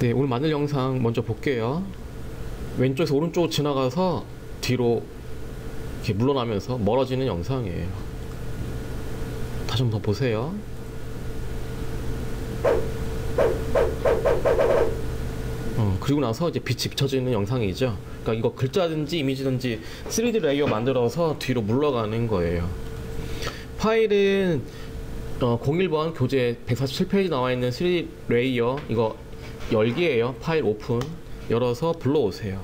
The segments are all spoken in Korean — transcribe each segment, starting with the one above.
네, 오늘 만들 영상 먼저 볼게요. 왼쪽에서 오른쪽으로 지나가서 뒤로 이렇게 물러나면서 멀어지는 영상이에요. 다시 한번 더 보세요. 어, 그리고 나서 이제 빛이 비춰지는 영상이죠. 그러니까 이거 글자든지 이미지든지 3D 레이어 만들어서 뒤로 물러가는 거예요. 파일은 어, 01번 교재 147페이지 나와 있는 3D 레이어 이거 열기예요. 파일 오픈 열어서 불러오세요.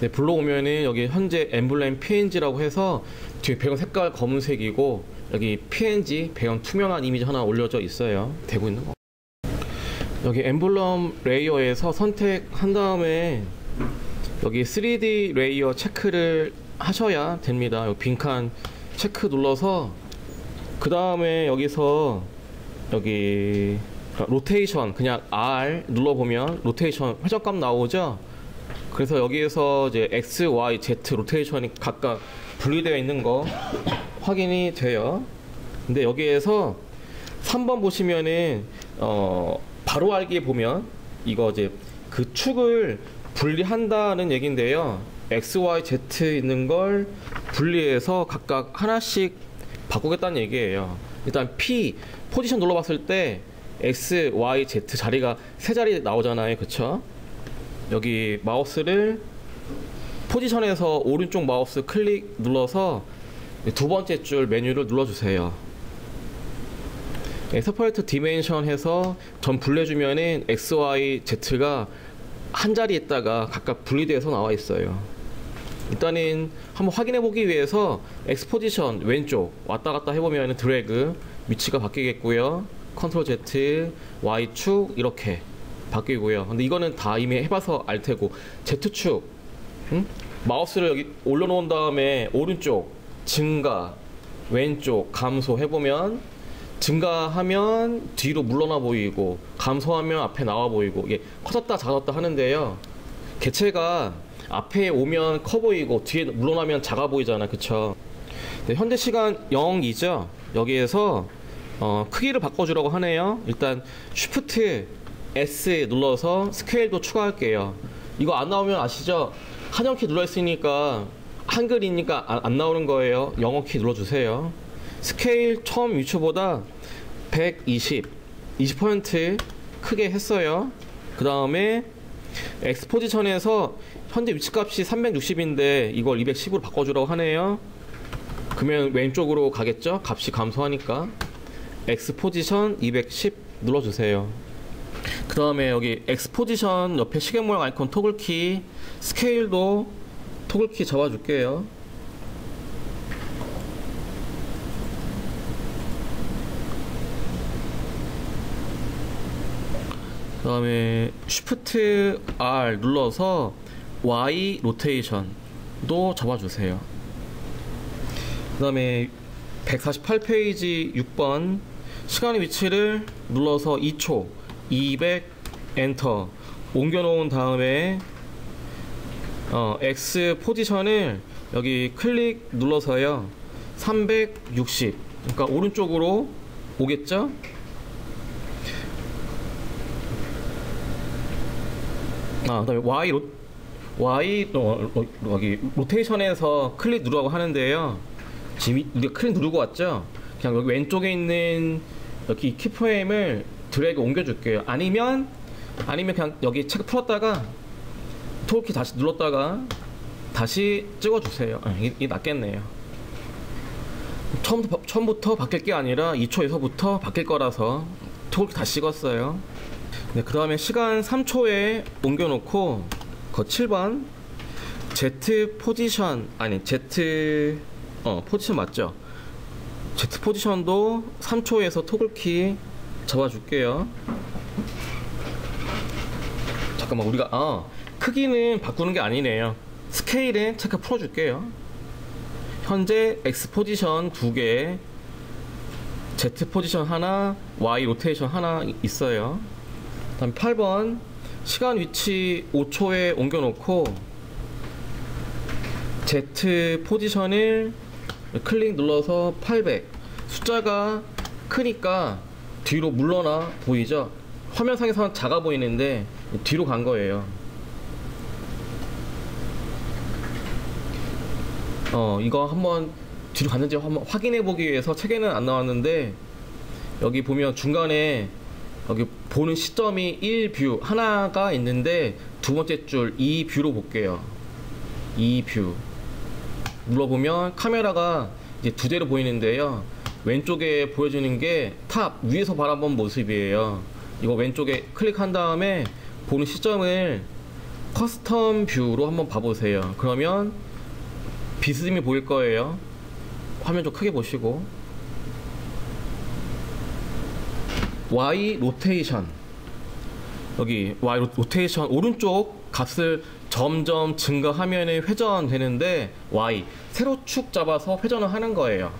네, 불러오면은 여기 현재 엠블렘 PNG라고 해서 뒤에 배경 색깔 검은색이고 여기 PNG 배경 투명한 이미지 하나 올려져 있어요. 되고 있는 거. 여기 엠블럼 레이어에서 선택한 다음에 여기 3D 레이어 체크를 하셔야 됩니다. 여기 빈칸 체크 눌러서 그 다음에 여기서 여기 로테이션 그냥 R 눌러보면 로테이션 회전값 나오죠. 그래서 여기에서 이제 X, Y, Z 로테이션이 각각 분리되어 있는 거 확인이 돼요. 근데 여기에서 3번 보시면은 어 바로 알기 보면 이거 이제 그 축을 분리한다는 얘긴데요. X, Y, Z 있는 걸 분리해서 각각 하나씩 바꾸겠다는 얘기예요. 일단 P 포지션 눌러봤을 때 X, Y, Z 자리가 세 자리 나오잖아요. 그쵸? 여기 마우스를 포지션에서 오른쪽 마우스 클릭 눌러서 두 번째 줄 메뉴를 눌러주세요. 세퍼레이트 디멘션 해서 전 분리해주면은 X, Y, Z가 한 자리에 있다가 각각 분리돼서 나와 있어요. 일단은 한번 확인해 보기 위해서 X 포지션 왼쪽 왔다 갔다 해보면 드래그 위치가 바뀌겠고요. 컨트롤 Z, Y축 이렇게 바뀌고요. 근데 이거는 다 이미 해봐서 알 테고 Z축 응? 마우스를 여기 올려놓은 다음에 오른쪽 증가 왼쪽 감소 해보면 증가하면 뒤로 물러나 보이고 감소하면 앞에 나와 보이고 이게 커졌다 작았다 하는데요. 개체가 앞에 오면 커 보이고 뒤에 물러나면 작아 보이잖아, 그쵸? 네, 현재 시간 0이죠. 여기에서 어, 크기를 바꿔주라고 하네요. 일단 Shift S 눌러서 스케일도 추가할게요. 이거 안 나오면 아시죠? 한영키 눌러있으니까 한글이니까 안, 안 나오는 거예요. 영어키 눌러주세요. 스케일 처음 위치보다 120, 20% 크게 했어요. 그 다음에 X 포지션에서 현재 위치값이 360인데 이걸 210으로 바꿔주라고 하네요. 그러면 왼쪽으로 가겠죠? 값이 감소하니까 X 포지션 210 눌러주세요. 그 다음에 여기 X 포지션 옆에 시계 모양 아이콘 토글키 스케일도 토글키 잡아줄게요. 그 다음에 Shift R 눌러서 Y 로테이션도 잡아주세요. 그 다음에 148페이지 6번 시간의 위치를 눌러서 2초 200 엔터 옮겨 놓은 다음에 어, X 포지션을 여기 클릭 눌러서요 360 그러니까 오른쪽으로 오겠죠? 아, 그다음에 Y 로 Y 어, 어, 여기 로테이션에서 클릭 누르라고 하는데요. 지금 우리가 클릭 누르고 왔죠? 그냥 여기 왼쪽에 있는 여기 키프레임을 드래그 옮겨줄게요. 아니면 아니면 그냥 여기 책 풀었다가 톨키 다시 눌렀다가 다시 찍어주세요. 아, 이게, 낫겠네요. 처음부터, 처음부터 바뀔 게 아니라 2초에서부터 바뀔 거라서 톨키 다시 찍었어요. 네, 그 다음에 시간 3초에 옮겨놓고 거 7번 Z 포지션 아니 Z 어 포지션 맞죠? Z 포지션도 3초에서 토글키 잡아줄게요. 잠깐만 우리가 아 크기는 바꾸는 게 아니네요. 스케일은 체크 풀어줄게요. 현재 X 포지션 두 개, Z 포지션 하나, Y 로테이션 하나 있어요. 다음 8번 시간 위치 5초에 옮겨놓고 Z 포지션을 클릭 눌러서 800 숫자가 크니까 뒤로 물러나 보이죠? 화면상에서는 작아 보이는데 뒤로 간 거예요. 어 이거 한번 뒤로 갔는지 한번 확인해 보기 위해서 책에는 안 나왔는데 여기 보면 중간에 여기 보는 시점이 1뷰 하나가 있는데 두 번째 줄 2뷰로 볼게요. 2뷰 눌러보면 카메라가 이제 두 대로 보이는데요. 왼쪽에 보여지는 게 탑 위에서 바라본 모습이에요. 이거 왼쪽에 클릭한 다음에 보는 시점을 커스텀 뷰로 한번 봐보세요. 그러면 비스듬히 보일 거예요. 화면 좀 크게 보시고 Y 로테이션 여기 Y 로- 로테이션 오른쪽 값을 점점 증가하면 회전되는데 Y 세로 축 잡아서 회전을 하는 거예요.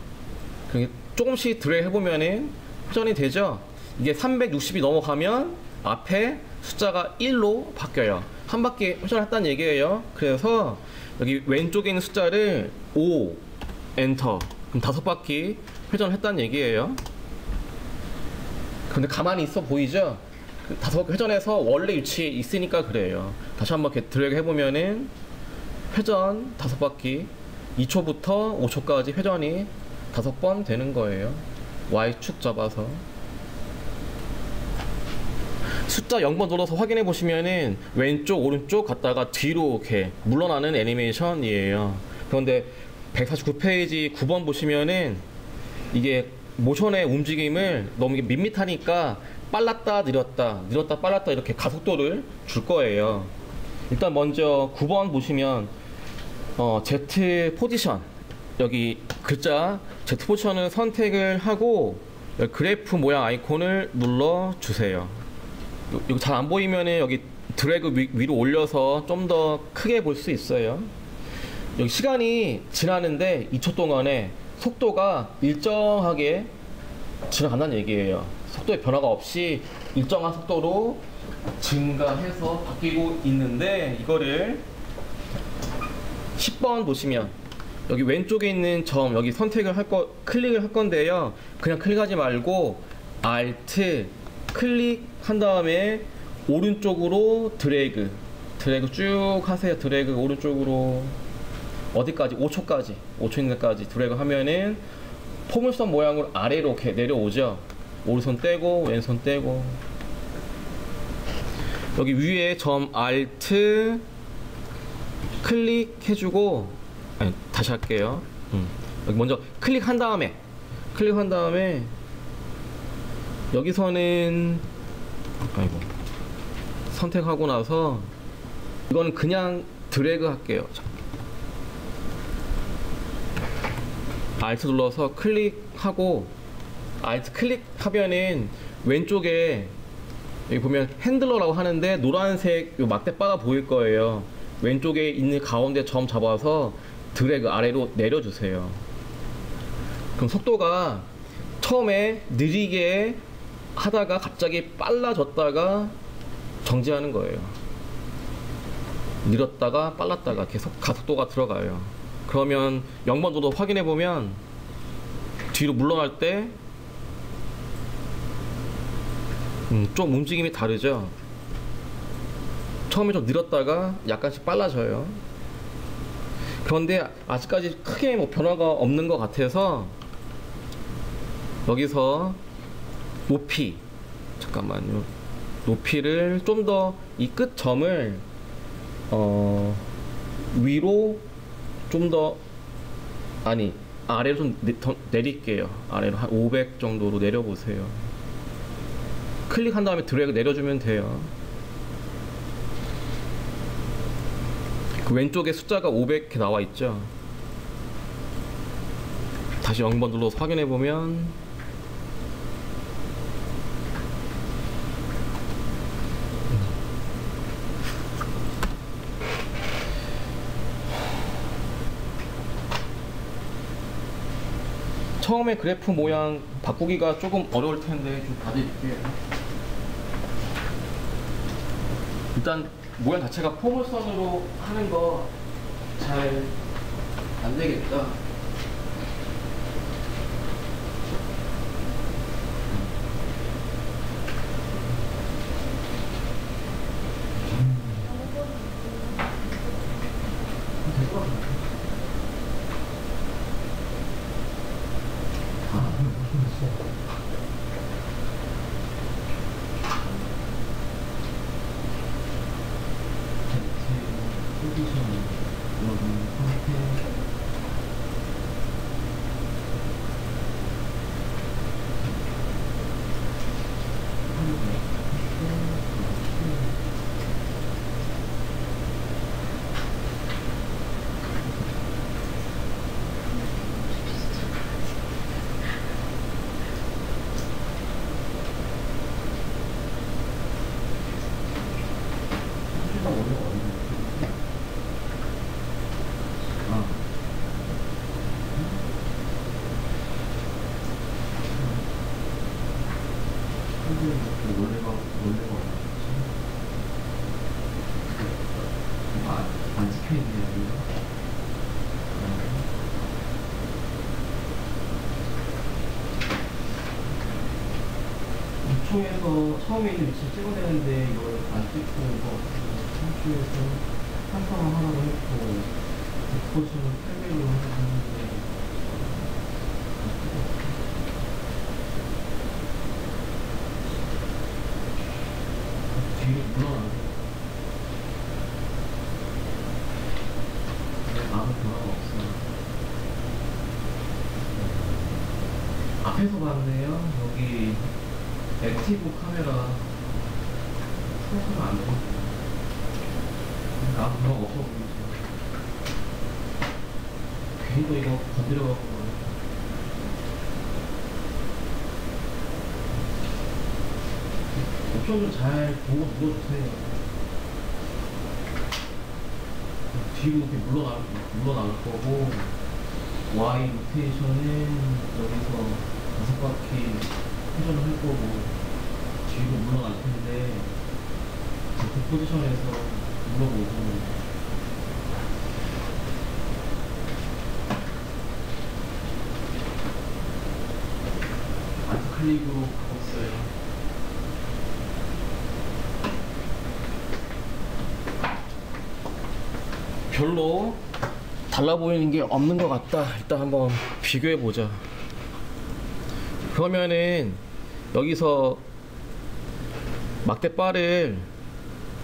조금씩 드래그 해보면은 회전이 되죠. 이게 360이 넘어가면 앞에 숫자가 1로 바뀌어요. 한 바퀴 회전했다는 얘기예요. 그래서 여기 왼쪽에 있는 숫자를 5 엔터 그럼 다섯 바퀴 회전했다는 얘기예요. 근데 가만히 있어 보이죠? 그 다섯 바퀴 회전해서 원래 위치에 있으니까 그래요. 다시 한번 드래그 해보면은 회전 다섯 바퀴 2초부터 5초까지 회전이 다섯 번 되는 거예요. Y축 잡아서. 숫자 0번 눌러서 확인해 보시면은 왼쪽 오른쪽 갔다가 뒤로 이렇게 물러나는 애니메이션이에요. 그런데 149페이지 9번 보시면은 이게 모션의 움직임을 너무 밋밋하니까 빨랐다 느렸다 느렸다 빨랐다 이렇게 가속도를 줄 거예요. 일단 먼저 9번 보시면 어, Z 포지션 여기 글자 Z 포지션을 선택을 하고 그래프 모양 아이콘을 눌러 주세요. 이거 잘 안 보이면은 여기 드래그 위, 위로 올려서 좀 더 크게 볼 수 있어요. 여기 시간이 지나는데 2초 동안에 속도가 일정하게 지나간다는 얘기예요. 속도의 변화가 없이 일정한 속도로 증가해서 바뀌고 있는데 이거를 10번 보시면 여기 왼쪽에 있는 점 여기 선택을 할 거 클릭을 할 건데요. 그냥 클릭하지 말고 Alt 클릭한 다음에 오른쪽으로 드래그 드래그 쭉 하세요. 드래그 오른쪽으로 어디까지? 5초까지 5초 있는 데까지 드래그 하면은 포물선 모양으로 아래로 이렇게 내려오죠. 오른손 떼고 왼손 떼고 여기 위에 점 Alt 클릭해주고 아니, 다시 할게요. 음. 여기 먼저 클릭한 다음에 클릭한 다음에 여기서는 아이고 선택하고 나서 이거는 그냥 드래그 할게요. 자. Alt 눌러서 클릭하고 Alt 클릭하면은 왼쪽에 여기 보면 핸들러라고 하는데 노란색 요 막대바가 보일 거예요. 왼쪽에 있는 가운데 점 잡아서 드래그 아래로 내려주세요. 그럼 속도가 처음에 느리게 하다가 갑자기 빨라졌다가 정지하는 거예요. 느렸다가 빨랐다가 계속 가속도가 들어가요. 그러면 0번 도도 확인해 보면 뒤로 물러날 때 음, 좀 움직임이 다르죠. 처음에 좀 느렸다가 약간씩 빨라져요. 그런데 아직까지 크게 뭐 변화가 없는 것 같아서 여기서 높이 잠깐만요. 높이를 좀 더 이 끝 점을 어 위로 좀 더 아니 아래로 좀 내릴게요. 아래로 한 500 정도로 내려보세요. 클릭한 다음에 드래그 내려주면 돼요. 그 왼쪽에 숫자가 500 이렇게 나와 있죠. 다시 0번 눌러서 확인해 보면 처음에 그래프 모양 바꾸기가 조금 어려울 텐데 좀 봐드릴게요. 일단 모양 자체가 포물선으로 하는 거 잘 안 되겠다. Thank you. 밑에 있네요, 여기가. 이쪽에서 처음에 있는 위치 찍어내는데 이걸 안 찍고 이거 이쪽에서 한성을 하라고 했고 800으로 하라고 했는데 뒤로 물러나네 아무 변화가 없어 앞에서 봤네요 여기 액티브 카메라 설정을 안 되고 아무 변화가 없어 보이죠 또 이거 건드려갖고. 옵션 좀잘 보고 눌러주세요. 뒤로 이렇게 물러나, 물러나올 거고 Y 로테이션은 여기서 다섯 바퀴 회전을 할 거고 뒤로 물러날 텐데 그 포지션에서 눌러보고 클릭으로 바꿨어요 별로 달라 보이는 게 없는 것 같다. 일단 한번 비교해 보자. 그러면은 여기서 막대바를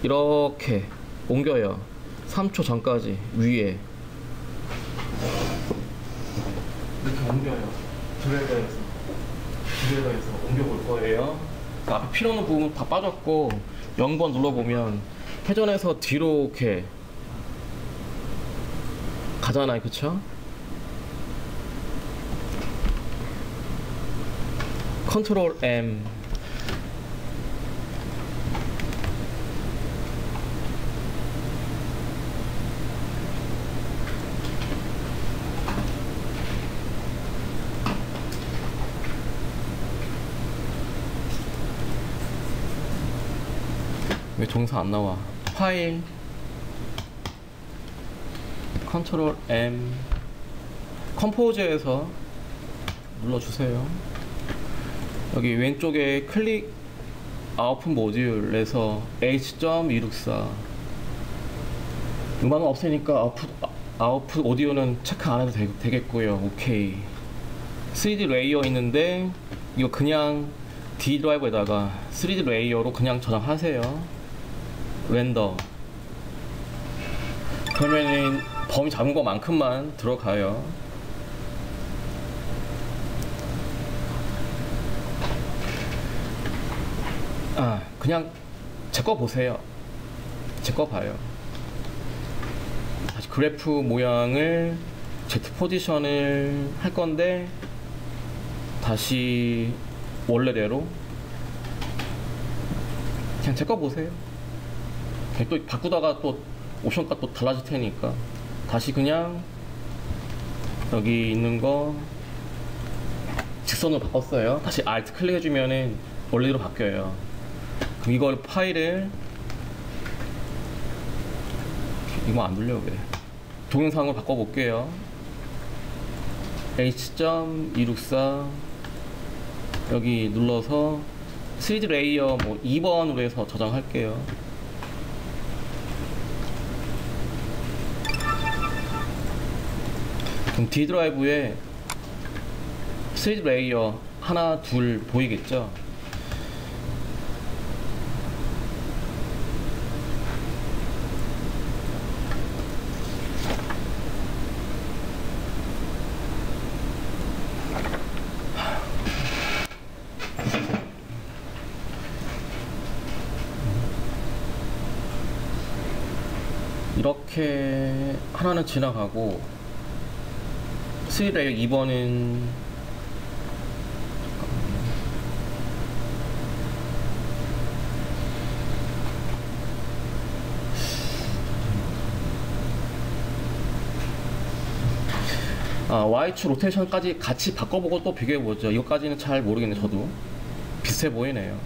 이렇게 옮겨요. 3초 전까지 위에 이렇게 옮겨요. 드래그 드래그해서 옮겨볼 거예요. 그 앞에 필요 없는 부분 다 빠졌고 0번 눌러보면 회전해서 뒤로 이렇게 가잖아요, 그쵸? 컨트롤 M 왜 동사 안 나와? 파일. 컨트롤 M. 컴포즈에서 눌러주세요. 여기 왼쪽에 클릭 아웃풋 모듈에서 H.264 음악은 없으니까 아웃풋, 아웃풋 오디오는 체크 안 해도 되, 겠고요. 오케이. 3D 레이어 있는데 이거 그냥 D 드라이브에다가 3D 레이어로 그냥 저장하세요 렌더 그러면은 범위 잡은 것만큼만 들어가요. 아, 그냥 제 거 보세요. 제 거 봐요. 다시 그래프 모양을 Z 포지션을 할 건데 다시 원래대로 그냥 제 거 보세요. 또 바꾸다가 또 옵션가 또 달라질 테니까 다시 그냥 여기 있는 거 직선으로 바꿨어요. 다시 Alt 클릭해주면은 원래대로 바뀌어요. 그럼 이걸 파일을 이거 안 눌려 왜? 동영상으로 바꿔볼게요. H.264 여기 눌러서 3D 레이어 뭐 2번으로 해서 저장할게요. 그럼 D 드라이브에 3D 레이어 하나 둘 보이겠죠? 이렇게 하나는 지나가고 3레이어 2번은 아, Y축 로테이션까지 같이 바꿔보고 또 비교해보죠. 이거까지는 잘 모르겠네, 저도. 비슷해 보이네요.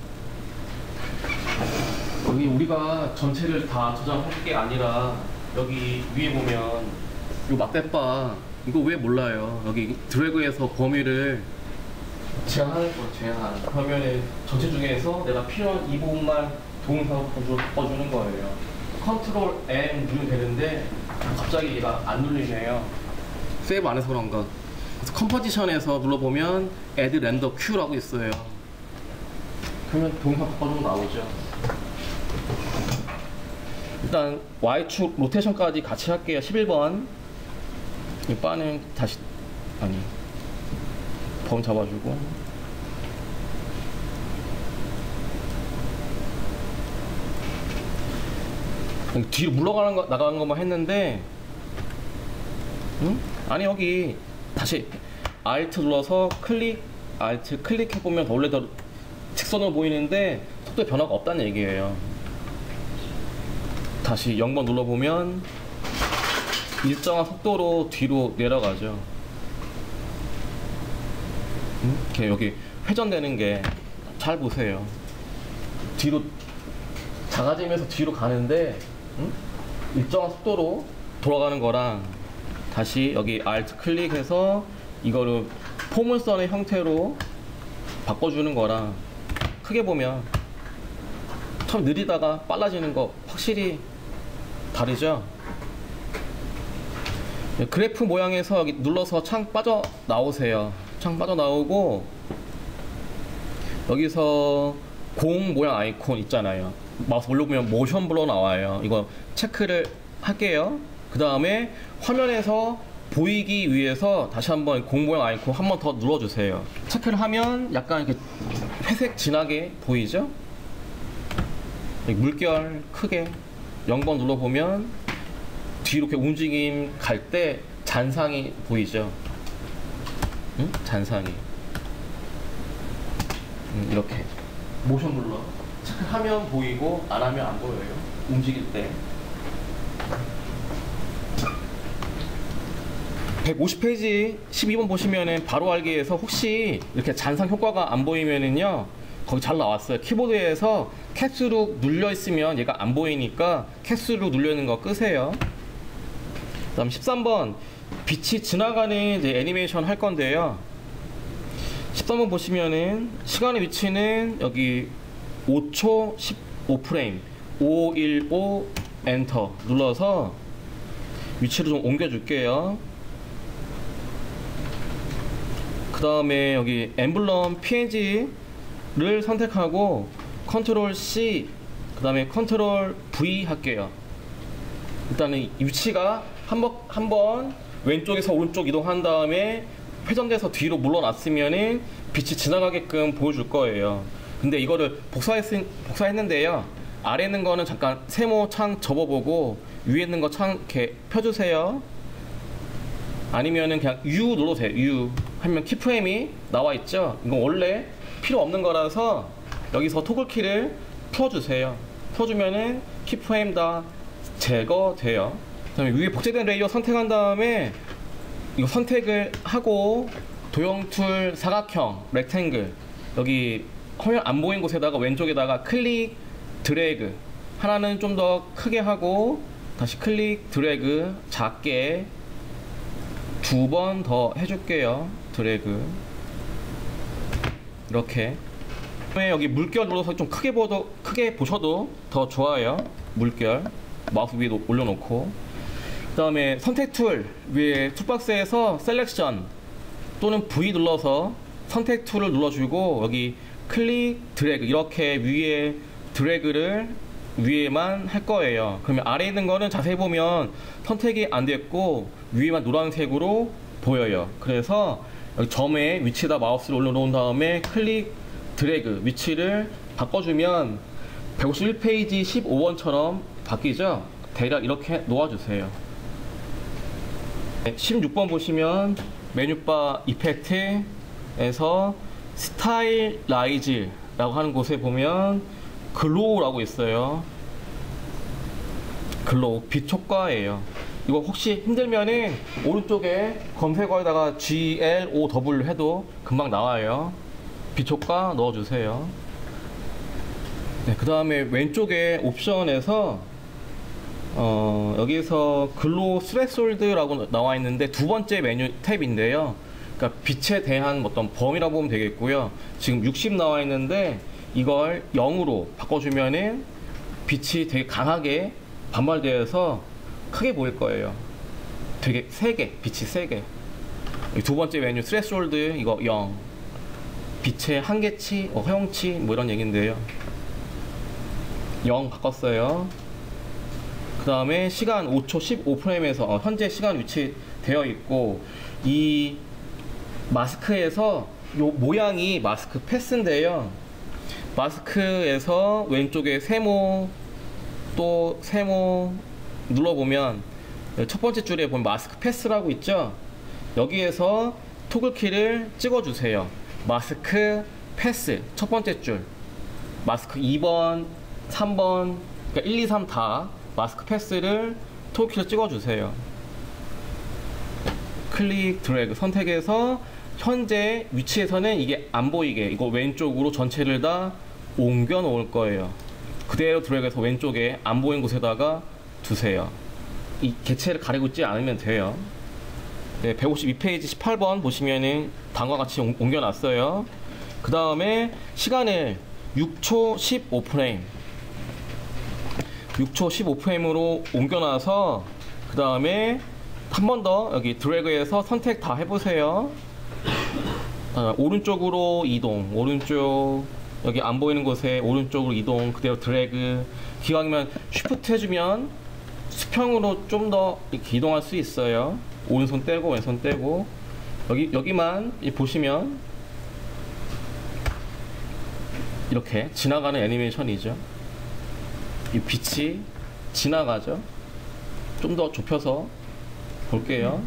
여기 우리가 전체를 다 저장할 게 아니라 여기 위에 보면 요 막대바 이거 왜 몰라요? 여기 드래그에서 범위를 제한하는 거 제한. 그러면은 전체 중에서 내가 필요한 이 부분만 동영상으로 바꿔주- 바꿔주는 거예요. 컨트롤 M 누르면 되는데 갑자기 얘가 안 눌리네요. 세이브 안 해서 그런가. 그래서 컴포지션에서 눌러보면 Add Render Q라고 있어요. 그러면 동영상 바꿔주면 나오죠. 일단 Y축 로테이션까지 같이 할게요. 11번. 이 바는 다시 아니 범 잡아주고 뒤로 물러가는 거 나가는 것만 했는데 응? 아니 여기 다시 Alt 눌러서 클릭 Alt 클릭해 보면 원래 더 직선으로 보이는데 속도 변화가 없다는 얘기예요. 다시 0번 눌러보면 일정한 속도로 뒤로 내려가죠. 음? 이렇게 여기 회전되는 게 잘 보세요. 뒤로 작아지면서 뒤로 가는데 음? 일정한 속도로 돌아가는 거랑 다시 여기 Alt 클릭해서 이거를 포물선의 형태로 바꿔주는 거랑 크게 보면 처음 느리다가 빨라지는 거 확실히 다르죠? 네, 그래프 모양에서 눌러서 창 빠져 나오세요. 창 빠져 나오고 여기서 공 모양 아이콘 있잖아요. 마우스 올려보면 모션 블러 나와요. 이거 체크를 할게요. 그 다음에 화면에서 보이기 위해서 다시 한번 공 모양 아이콘 한 번 더 눌러주세요. 체크를 하면 약간 이렇게 회색 진하게 보이죠? 물결 크게 0번 눌러보면 뒤로 이렇게 움직임 갈 때 잔상이 보이죠? 응? 잔상이. 음, 이렇게. 모션 블러. 체크하면 보이고 안 하면 안 보여요. 움직일 때. 150페이지 12번 보시면은 바로 알기에서 혹시 이렇게 잔상 효과가 안 보이면은요 거기 잘 나왔어요 키보드에서 캡슐로 눌려 있으면 얘가 안 보이니까 캡슐로 눌려 있는 거 끄세요 그 다음 13번. 빛이 지나가는 애니메이션 할 건데요. 13번 보시면은 시간의 위치는 여기 5초 15프레임 515 엔터 눌러서 위치를 좀 옮겨 줄게요. 그 다음에 여기 엠블럼 PNG를 선택하고 컨트롤 C 그 다음에 컨트롤 V 할게요. 일단은 이 위치가 한번 한 번 왼쪽에서 오른쪽 이동한 다음에 회전돼서 뒤로 물러났으면은 빛이 지나가게끔 보여줄 거예요 근데 이거를 복사했, 복사했는데요 아래 있는 거는 잠깐 세모 창 접어보고 위에 있는 거 창 이렇게 펴주세요 아니면은 그냥 U 눌러도 돼요. U 하면 키프레임이 나와 있죠. 이건 원래 필요 없는 거라서 여기서 토글 키를 풀어주세요. 풀어주면은 키프레임 다 제거돼요. 그다음에 위에 복제된 레이어 선택한 다음에 이거 선택을 하고 도형 툴 사각형 렉탱글 여기 화면 안 보이는 곳에다가 왼쪽에다가 클릭 드래그 하나는 좀 더 크게 하고 다시 클릭 드래그 작게 두 번 더 해줄게요. 드래그. 이렇게. 그다음에 여기 물결 눌러서 좀 크게 보도 크게 보셔도 더 좋아요. 물결. 마우스 위에 놓- 올려놓고. 그 다음에 선택 툴 위에 툴박스에서 셀렉션 또는 V 눌러서 선택 툴을 눌러주고 여기 클릭 드래그 이렇게 위에 드래그를 위에만 할 거예요. 그러면 아래에 있는 거는 자세히 보면 선택이 안 됐고 위에만 노란색으로 보여요. 그래서 점에 위치에다 마우스를 올려놓은 다음에 클릭 드래그 위치를 바꿔주면 151페이지 15번처럼 바뀌죠? 대략 이렇게 놓아주세요. 16번 보시면 메뉴바 이펙트에서 스타일라이즈라고 하는 곳에 보면 글로우라고 있어요. 글로우 빛 효과예요. 이거 혹시 힘들면은 오른쪽에 검색어에다가 GLOW 해도 금방 나와요. 빛 효과 넣어주세요. 네, 그 다음에 왼쪽에 옵션에서 어, 여기서 글로 스레솔드라고 나와 있는데 두 번째 메뉴 탭인데요. 그러니까 빛에 대한 어떤 범위라고 보면 되겠고요. 지금 60 나와 있는데 이걸 0으로 바꿔주면은 빛이 되게 강하게 반발되어서 크게 보일 거예요. 되게 세게 빛이 세게. 두 번째 메뉴 스레솔드 이거 0. 빛의 한계치, 어, 허용치 뭐 이런 얘기인데요. 0 바꿨어요. 그 다음에 시간 5초 15프레임에서 어, 현재 시간 위치 되어 있고 이 마스크에서 요 모양이 마스크 패스인데요. 마스크에서 왼쪽에 세모 또 세모 눌러보면 첫 번째 줄에 보면 마스크 패스라고 있죠. 여기에서 토글 키를 찍어주세요. 마스크 패스 첫 번째 줄 마스크 2번 3번 그러니까 1, 2, 3 다 마스크 패스를 키를 찍어주세요. 클릭 드래그 선택해서 현재 위치에서는 이게 안 보이게 이거 왼쪽으로 전체를 다 옮겨 놓을 거예요. 그대로 드래그해서 왼쪽에 안 보이는 곳에다가 두세요. 이 개체를 가리고 있지 않으면 돼요. 네, 152페이지 18번 보시면은 다음과 같이 옮- 옮겨놨어요. 그 다음에 시간을 6초 15프레임 6초 15프레임으로 옮겨놔서 그 다음에 한 번 더 여기 드래그해서 선택 다 해보세요. 아, 오른쪽으로 이동, 오른쪽 여기 안 보이는 곳에 오른쪽으로 이동, 그대로 드래그. 기왕이면 쉬프트 해주면 수평으로 좀 더 이동할 수 있어요. 오른손 떼고 왼손 떼고 여기 여기만 이 보시면 이렇게 지나가는 애니메이션이죠. 이 빛이 지나가죠. 좀 더 좁혀서 볼게요.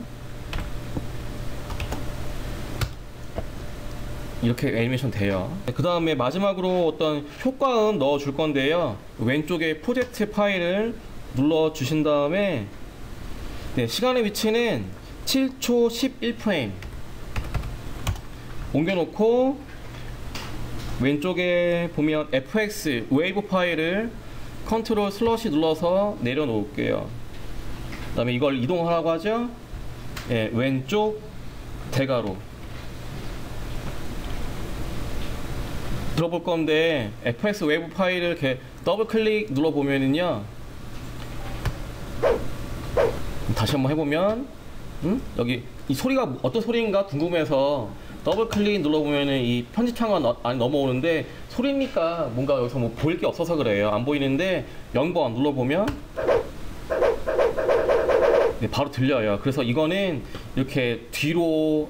이렇게 애니메이션 돼요. 그 다음에 마지막으로 어떤 효과음 넣어 줄 건데요. 왼쪽에 프로젝트 파일을 눌러 주신 다음에 네, 시간의 위치는 7초 11프레임 옮겨놓고 왼쪽에 보면 fx 웨이브 파일을 컨트롤 슬러시 눌러서 내려놓을게요. 그 다음에 이걸 이동하라고 하죠. 예, 왼쪽 대가로 들어볼 건데 fx 웨이브 파일을 이렇게 더블 클릭 눌러 보면은요. 다시 한번 해보면 음? 여기 이 소리가 어떤 소리인가 궁금해서 더블 클릭 눌러보면은 이 편집 창가 너- 안에 넘어오는데 소리니까 뭔가 여기서 뭐 보일 게 없어서 그래요. 안 보이는데 0번 눌러보면 네, 바로 들려요. 그래서 이거는 이렇게 뒤로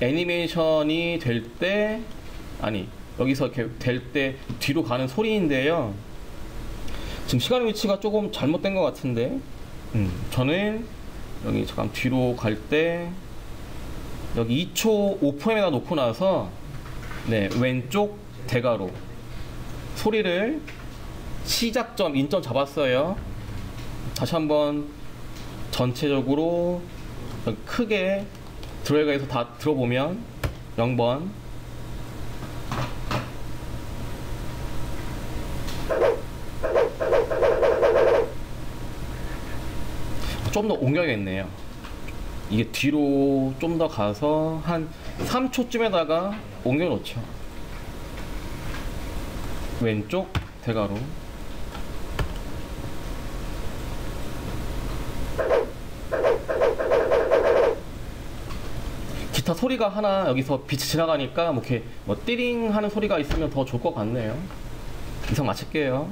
애니메이션이 될 때 아니 여기서 이렇게 될 때 뒤로 가는 소리인데요. 지금 시간 위치가 조금 잘못된 것 같은데 음, 저는 여기 잠깐 뒤로 갈 때 여기 2초 5프레임에다 놓고 나서 네 왼쪽 대가로 소리를 시작점 인점 잡았어요. 다시 한번 전체적으로 크게 드래그해서 다 들어보면 0번 좀 더 옮겨야겠네요. 이게 뒤로 좀 더 가서 한 3초쯤에다가 옮겨 놓죠. 왼쪽 대가로. 기타 소리가 하나 여기서 빛이 지나가니까 뭐 이렇게 뭐 띠링 하는 소리가 있으면 더 좋을 것 같네요. 이상 마칠게요.